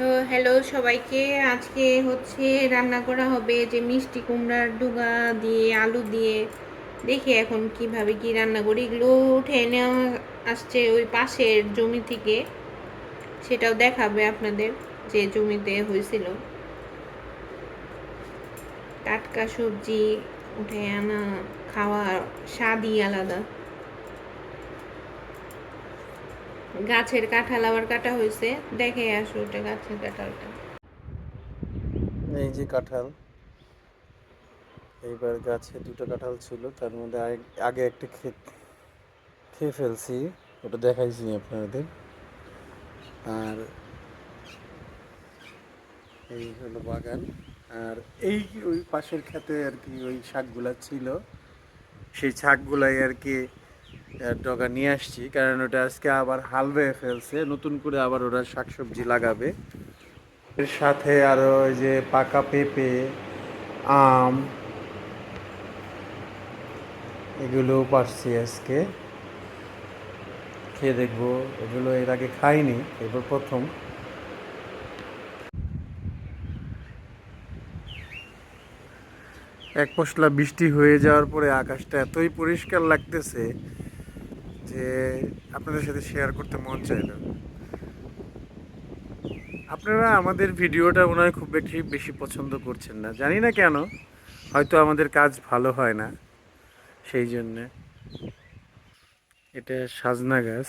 তো হ্যালো সবাইকে। আজকে হচ্ছে রান্না করা হবে যে মিষ্টি কুমড়ার ডুগা দিয়ে, আলু দিয়ে। দেখি এখন কীভাবে কি রান্না করি। এগুলো উঠে নেওয়া আসছে ওই পাশের জমি থেকে। সেটাও দেখাবে আপনাদের যে জমিতে হয়েছিল। টাটকা সবজি, উঠে আনা, খাওয়া, স্বাদই আলাদা। গাছের কাঁঠাল আবার কাটা হয়েছে। দেখে আসো ওটা গাছের কাঁঠালটা। এই যে কাঁঠাল, এইবার গাছে দুটো কাঁঠাল ছিল, তার মধ্যে আগে একটা খেয়ে ফেলছি, ওটা দেখাইছি আপনাদের। আর এই হলো বাগান, আর এই ওই পাশের খেতে আর কি ওই শাকগুলা ছিল, সেই শাকগুলাই আর কি ডগা নিয়ে আসছি, কারণ ওটা আজকে আবার হাল বেয়ে ফেলছে, নতুন করে আবার ওরা শাকসবজি লাগাবে। এর সাথে আরও ওই যে পাকা পেঁপে, আম এগুলো পারছি আজকে। খেয়ে দেখব, এগুলো এর আগে খাইনি, এবার প্রথম। এক পশলা বৃষ্টি হয়ে যাওয়ার পরে আকাশটা এতই পরিষ্কার লাগতেছে যে আপনাদের সাথে শেয়ার করতে মন চাইলো। আপনারা আমাদের ভিডিওটা মনে হয় খুব বেশি বেশি পছন্দ করছেন না। জানি না কেন, হয়তো আমাদের কাজ ভালো হয় না, সেই জন্যে। এটা সাজনা গাছ,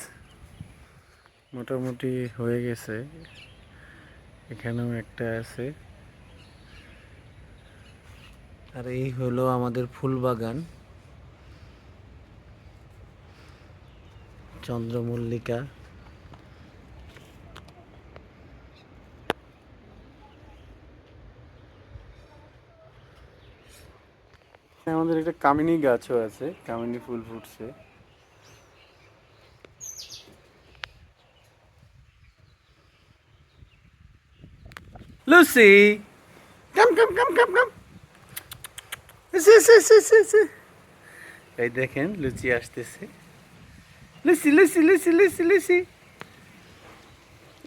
মোটামুটি হয়ে গেছে। এখানেও একটা আছে। আর এই হলো আমাদের ফুল বাগান। চন্দ্রমল্লিকা। আমাদের একটা কামিনী গাছও আছে কামিনী ফুল ফুটছে। Lucy! Come come come come come. এসে এসে এসে এসে এসে। এই দেখেন লুচি আসতেছে। Lucy Lucy Lucy Lucy Lucy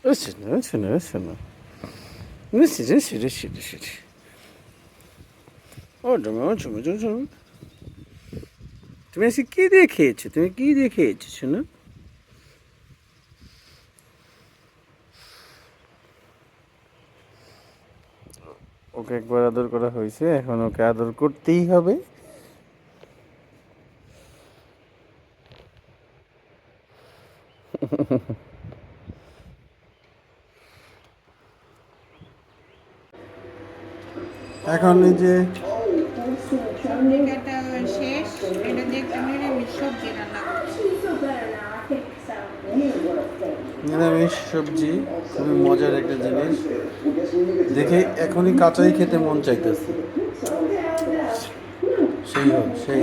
ও শোনো শোনো শোনো লুসি লুসি লুসি লুসি ও জমে ও জমে জমে জমে তুমি আজকে কি দিয়ে খেয়েছো তুমি কি দিয়ে খেয়েছো শোনো? ওকে একবার আদর করা হয়েছে, এখন ওকে আদর করতেই হবে। এখন এই যে নিরামিষ সবজি নিরামিষ সবজি খুবই মজার একটা জিনিস। দেখে এখনই কাঁচাই খেতে মন চাইতেছে। সেই হোক, সেই।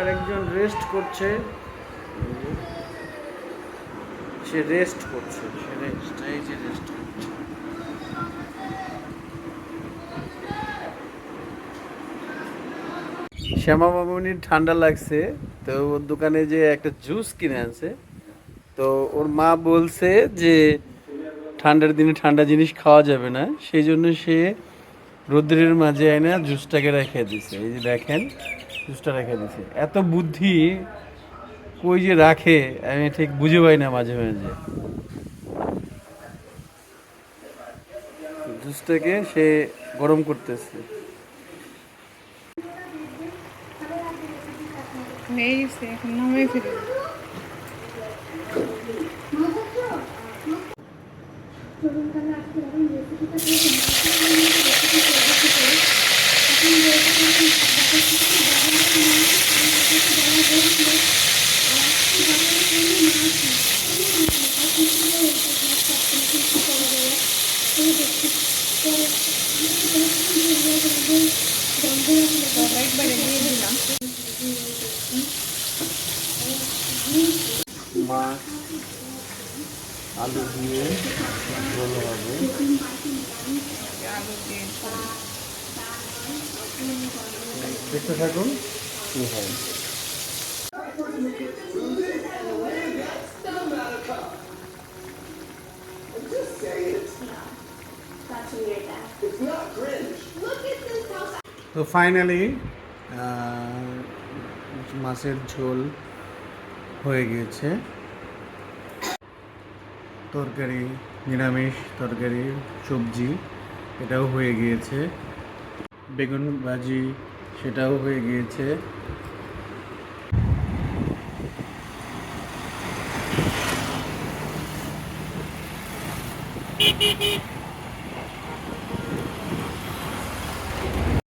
আরেকজন রেস্ট করছে। সে রেস্ট করছে সে রেস্ট এই যে রেস্ট করছে। শ্যামা মামুনির ঠান্ডা লাগছে, তো ওর দোকানে যে একটা জুস কিনে আনছে, তো ওর মা বলছে যে ঠান্ডার দিনে ঠান্ডা জিনিস খাওয়া যাবে না, সেই জন্য সে রোদ্রের মাঝে এনে জুসটাকে রেখে দিছে। এই যে দেখেন, জুসটা রেখে দিছে। এত বুদ্ধি কই যে রাখে, আমি ঠিক বুঝে পাই না মাঝে মাঝে। জুসটাকে সে গরম করতেছে। হয়ে গেছে এখন নামাই ফেলি একবারে দিয়ে দিলাম মাছ আলু দিয়ে ঝোল হবে। দেখতে থাকুন কি হয়। তো ফাইনালি মাছের ঝোল হয়ে গিয়েছে। তরকারি নিরামিষ তরকারি সবজি এটাও হয়ে গিয়েছে। বেগুন ভাজি সেটাও হয়ে গিয়েছে।